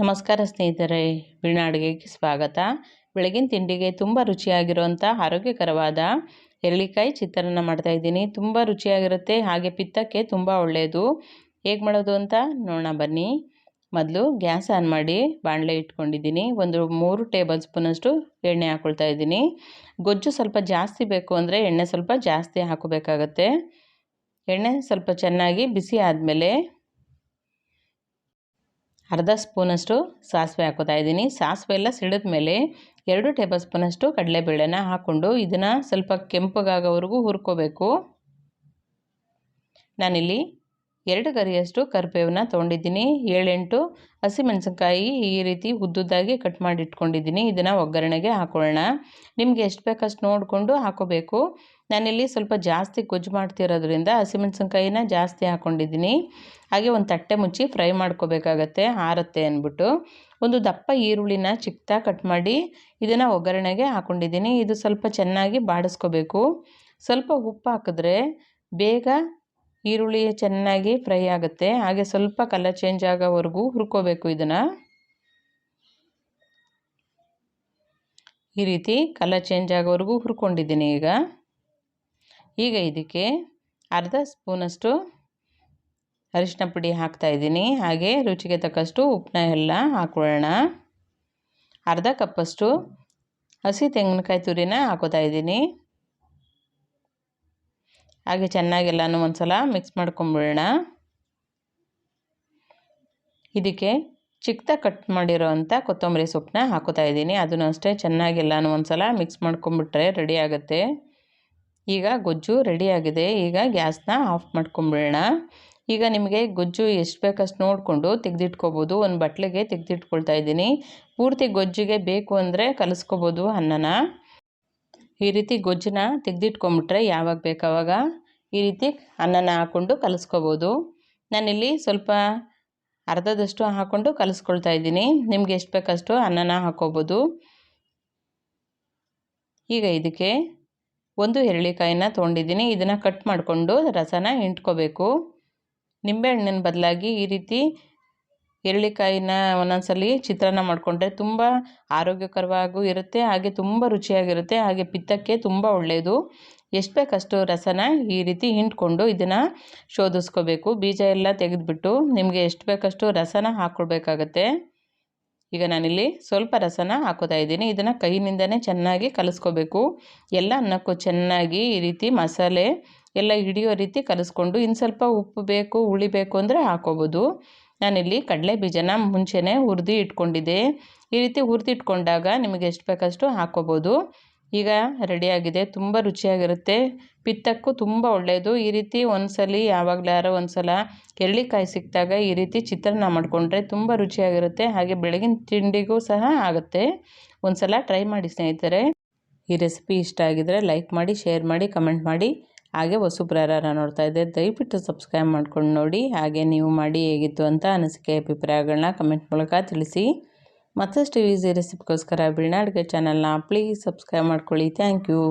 ನಮಸ್ಕಾರ ಸ್ನೇಹಿತರೆ ವೀಣಾ ಅಡುಗೆಗೆ ಸ್ವಾಗತ. ಬೆಳಗಿನ ತಿಂಡಿಗೆ ತುಂಬ ರುಚಿಯಾಗಿರುವಂಥ ಆರೋಗ್ಯಕರವಾದ ಎರಳಿಕಾಯಿ ಚಿತ್ರಾನ್ನ ಮಾಡ್ತಾಯಿದ್ದೀನಿ ತುಂಬ ರುಚಿಯಾಗಿರುತ್ತೆ, ಹಾಗೆ ಪಿತ್ತಕ್ಕೆ ತುಂಬ ಒಳ್ಳೆಯದು. ಹೇಗೆ ಮಾಡೋದು ಅಂತ ನೋಡೋಣ ಬನ್ನಿ. ಮೊದಲು ಗ್ಯಾಸ್ ಆನ್ ಮಾಡಿ ಬಾಣಲೆ ಇಟ್ಕೊಂಡಿದ್ದೀನಿ. ಒಂದು ಮೂರು ಟೇಬಲ್ ಸ್ಪೂನಷ್ಟು ಎಣ್ಣೆ ಹಾಕ್ಕೊಳ್ತಾ ಇದ್ದೀನಿ. ಗೊಜ್ಜು ಸ್ವಲ್ಪ ಜಾಸ್ತಿ ಬೇಕು ಅಂದರೆ ಎಣ್ಣೆ ಸ್ವಲ್ಪ ಜಾಸ್ತಿ ಹಾಕೋಬೇಕಾಗತ್ತೆ ಎಣ್ಣೆ ಸ್ವಲ್ಪ ಚೆನ್ನಾಗಿ ಬಿಸಿ ಆದಮೇಲೆ ಅರ್ಧ ಸ್ಪೂನಷ್ಟು ಸಾಸಿವೆ ಹಾಕೋತಾ ಇದ್ದೀನಿ. ಸಾಸಿವೆ ಎಲ್ಲ ಸಿಡಿದ ಮೇಲೆ ಎರಡು ಟೇಬಲ್ ಸ್ಪೂನಷ್ಟು ಕಡಲೆಬೇಳೆನ ಹಾಕ್ಕೊಂಡು ಇದನ್ನು ಸ್ವಲ್ಪ ಕೆಂಪಗಾಗೋವರೆಗೂ ಹುರ್ಕೋಬೇಕು. ನಾನಿಲ್ಲಿ ಎರಡು ಗರಿಯಷ್ಟು ಕರಿಬೇವನ್ನ ತೊಗೊಂಡಿದ್ದೀನಿ. ಏಳೆಂಟು ಹಸಿಮೆಣಸಿನ್ಕಾಯಿ ಈ ರೀತಿ ಉದ್ದುದ್ದಾಗಿ ಕಟ್ ಮಾಡಿ ಇಟ್ಕೊಂಡಿದ್ದೀನಿ ಇದನ್ನು ಒಗ್ಗರಣೆಗೆ ಹಾಕೊಳ್ಳೋಣ. ನಿಮಗೆ ಎಷ್ಟು ಬೇಕಷ್ಟು ನೋಡಿಕೊಂಡು ಹಾಕೋಬೇಕು. ನಾನಿಲ್ಲಿ ಸ್ವಲ್ಪ ಜಾಸ್ತಿ ಗೊಜ್ಜು ಮಾಡ್ತಿರೋದ್ರಿಂದ ಹಸಿಮೆಣ್ಸಿನ್ಕಾಯಿನ ಜಾಸ್ತಿ ಹಾಕ್ಕೊಂಡಿದ್ದೀನಿ ಹಾಗೆ ಒಂದು ತಟ್ಟೆ ಮುಚ್ಚಿ ಫ್ರೈ ಮಾಡ್ಕೋಬೇಕಾಗತ್ತೆ, ಆರುತ್ತೆ ಅಂದ್ಬಿಟ್ಟು. ಒಂದು ದಪ್ಪ ಈರುಳ್ಳಿನ ಚಿಕ್ಕದಾಗಿ ಕಟ್ ಮಾಡಿ ಇದನ್ನು ಒಗ್ಗರಣೆಗೆ ಹಾಕ್ಕೊಂಡಿದ್ದೀನಿ ಇದು ಸ್ವಲ್ಪ ಚೆನ್ನಾಗಿ ಬಾಡಿಸ್ಕೋಬೇಕು. ಸ್ವಲ್ಪ ಉಪ್ಪು ಹಾಕಿದ್ರೆ ಬೇಗ ಈರುಳ್ಳಿ ಚೆನ್ನಾಗಿ ಫ್ರೈ ಆಗುತ್ತೆ. ಹಾಗೆ ಸ್ವಲ್ಪ ಕಲರ್ ಚೇಂಜ್ ಆಗೋವರೆಗೂ ಹುರ್ಕೋಬೇಕು ಇದನ್ನು. ಈ ರೀತಿ ಕಲರ್ ಚೇಂಜ್ ಆಗೋವರೆಗೂ ಹುರ್ಕೊಂಡಿದ್ದೀನಿ ಈಗ. ಈಗ ಇದಕ್ಕೆ ಅರ್ಧ ಸ್ಪೂನಷ್ಟು ಅರಿಶಿನ ಪುಡಿ ಹಾಕ್ತಾಯಿದ್ದೀನಿ ಹಾಗೆ ರುಚಿಗೆ ತಕ್ಕಷ್ಟು ಉಪ್ಪನ್ನ ಎಲ್ಲ ಹಾಕೊಳ್ಳೋಣ. ಅರ್ಧ ಕಪ್ಪಷ್ಟು ಹಸಿ ತೆಂಗಿನಕಾಯಿ ತುರಿನ ಹಾಕೋತಾ ಇದ್ದೀನಿ. ಹಾಗೆ ಚೆನ್ನಾಗೆಲ್ಲನೂ ಒಂದು ಸಲ ಮಿಕ್ಸ್ ಮಾಡ್ಕೊಂಬಿಡೋಣ. ಇದಕ್ಕೆ ಚಿಕ್ಕದಾಗಿ ಕಟ್ ಮಾಡಿರೋ ಅಂಥ ಕೊತ್ತಂಬರಿ ಸೊಪ್ಪನ್ನ ಹಾಕೋತಾ ಇದ್ದೀನಿ. ಅದನ್ನು ಅಷ್ಟೇ ಚೆನ್ನಾಗೆಲ್ಲನೂ ಒಂದು ಸಲ ಮಿಕ್ಸ್ ಮಾಡ್ಕೊಂಬಿಟ್ರೆ ರೆಡಿ ಆಗುತ್ತೆ. ಈಗ ಗೊಜ್ಜು ರೆಡಿಯಾಗಿದೆ ಈಗ ಗ್ಯಾಸ್ನ ಆಫ್ ಮಾಡ್ಕೊಂಬಿಡೋಣ. ಈಗ ನಿಮಗೆ ಗೊಜ್ಜು ಎಷ್ಟು ಬೇಕಷ್ಟು ನೋಡಿಕೊಂಡು ತೆಗೆದಿಟ್ಕೋಬೋದು. ಒಂದು ಬಟ್ಲಿಗೆ ತೆಗೆದಿಟ್ಕೊಳ್ತಾ ಇದ್ದೀನಿ. ಪೂರ್ತಿ ಗೊಜ್ಜಿಗೆ ಬೇಕು ಅಂದರೆ ಕಲಿಸ್ಕೋಬೋದು ಅನ್ನನ. ಈ ರೀತಿ ಗೊಜ್ಜನ್ನ ತೆಗೆದಿಟ್ಕೊಂಬಿಟ್ರೆ ಯಾವಾಗ ಬೇಕಾವಾಗ ಈ ರೀತಿ ಅನ್ನನ ಹಾಕ್ಕೊಂಡು ಕಲಿಸ್ಕೋಬೋದು. ನಾನಿಲ್ಲಿ ಸ್ವಲ್ಪ ಅರ್ಧದಷ್ಟು ಹಾಕ್ಕೊಂಡು ಕಲಿಸ್ಕೊಳ್ತಾ ಇದ್ದೀನಿ. ನಿಮ್ಗೆ ಎಷ್ಟು ಬೇಕಷ್ಟು ಅನ್ನನ ಹಾಕ್ಕೋಬೋದು ಈಗ ಇದಕ್ಕೆ ಒಂದು ಎರಳಿಕಾಯಿನ ತೊಗೊಂಡಿದ್ದೀನಿ. ಇದನ್ನು ಕಟ್ ಮಾಡಿಕೊಂಡು ರಸನ ಹಿಂಡ್ಕೋಬೇಕು ನಿಂಬೆಹಣ್ಣಿನ ಬದಲಾಗಿ ಈ ರೀತಿ ಎರಳಿಕಾಯಿನ ಒಂದೊಂದ್ಸಲಿ ಚಿತ್ರಾನ್ನ ಮಾಡಿಕೊಂಡ್ರೆ ತುಂಬ ಆರೋಗ್ಯಕರವಾಗೂ ಇರುತ್ತೆ, ಹಾಗೆ ತುಂಬ ರುಚಿಯಾಗಿರುತ್ತೆ, ಹಾಗೆ ಪಿತ್ತಕ್ಕೆ ತುಂಬ ಒಳ್ಳೆಯದು ಎಷ್ಟು ಬೇಕಷ್ಟು ರಸನ ಈ ರೀತಿ ಹಿಂಡ್ಕೊಂಡು ಇದನ್ನು ಶೋಧಿಸ್ಕೋಬೇಕು. ಬೀಜ ಎಲ್ಲ ತೆಗೆದುಬಿಟ್ಟು ನಿಮಗೆ ಎಷ್ಟು ಬೇಕಷ್ಟು ರಸನ ಹಾಕ್ಕೊಳ್ಬೇಕಾಗತ್ತೆ ಈಗ ನಾನಿಲ್ಲಿ ಸ್ವಲ್ಪ ರಸನ ಹಾಕೋತಾ ಇದ್ದೀನಿ. ಇದನ್ನು ಕೈಯಿಂದನೇ ಚೆನ್ನಾಗಿ ಕಲಿಸ್ಕೋಬೇಕು. ಎಲ್ಲ ಅನ್ನಕ್ಕೂ ಚೆನ್ನಾಗಿ ಈ ರೀತಿ ಮಸಾಲೆ ಎಲ್ಲ ಹಿಡಿಯೋ ರೀತಿ ಕಲಿಸ್ಕೊಂಡು ಇನ್ನು ಸ್ವಲ್ಪ ಉಪ್ಪು ಬೇಕು, ಹುಳಿ ಬೇಕು ಅಂದರೆ ಹಾಕೋಬೋದು. ನಾನಿಲ್ಲಿ ಕಡಲೆ ಬೀಜನ ಮುಂಚೆನೇ ಹುರಿದು ಇಟ್ಕೊಂಡಿದ್ದೆ. ಈ ರೀತಿ ಹುರಿದು ಇಟ್ಕೊಂಡಾಗ ನಿಮಗೆ ಎಷ್ಟು ಬೇಕಷ್ಟು ಹಾಕೋಬೋದು ಈಗ ರೆಡಿಯಾಗಿದೆ, ತುಂಬ ರುಚಿಯಾಗಿರುತ್ತೆ. ಪಿತ್ತಕ್ಕೂ ತುಂಬ ಒಳ್ಳೆಯದು. ಈ ರೀತಿ ಒಂದ್ಸಲಿ, ಯಾವಾಗಲಾರು ಒಂದು ಸಲ ಕೆರಳಿಕಾಯಿ ಸಿಕ್ಕಿದಾಗ ಈ ರೀತಿ ಚಿತ್ರಾನ್ನ ಮಾಡಿಕೊಂಡ್ರೆ ತುಂಬ ರುಚಿಯಾಗಿರುತ್ತೆ. ಹಾಗೆ ಬೆಳಗಿನ ತಿಂಡಿಗೂ ಸಹ ಆಗುತ್ತೆ. ಒಂದು ಸಲ ಟ್ರೈ ಮಾಡಿ ಸ್ನೇಹಿತರೆ. ಈ ರೆಸಿಪಿ ಇಷ್ಟ ಆಗಿದರೆ ಲೈಕ್ ಮಾಡಿ, ಶೇರ್ ಮಾಡಿ, ಕಮೆಂಟ್ ಮಾಡಿ. ಹಾಗೆ ವಸುಪ್ರಾರ ನೋಡ್ತಾ ಇದ್ದೆ. ದಯವಿಟ್ಟು ಸಬ್ಸ್ಕ್ರೈಬ್ ಮಾಡ್ಕೊಂಡು ನೋಡಿ. ಹಾಗೆ ನೀವು ಮಾಡಿ ಹೇಗಿತ್ತು ಅಂತ ಅನಿಸಿಕೆ ಅಭಿಪ್ರಾಯಗಳನ್ನ ಕಮೆಂಟ್ ಮೂಲಕ ತಿಳಿಸಿ. ಮತ್ತಷ್ಟು ಈಸಿ ರೆಸಿಪಿಗೋಸ್ಕರ ಬಿಳ್ನಾಡ್ಗೆ ಚಾನಲ್ನ ಪ್ಲೀಸ್ ಸಬ್ಸ್ಕ್ರೈಬ್ ಮಾಡ್ಕೊಳ್ಳಿ. Thank you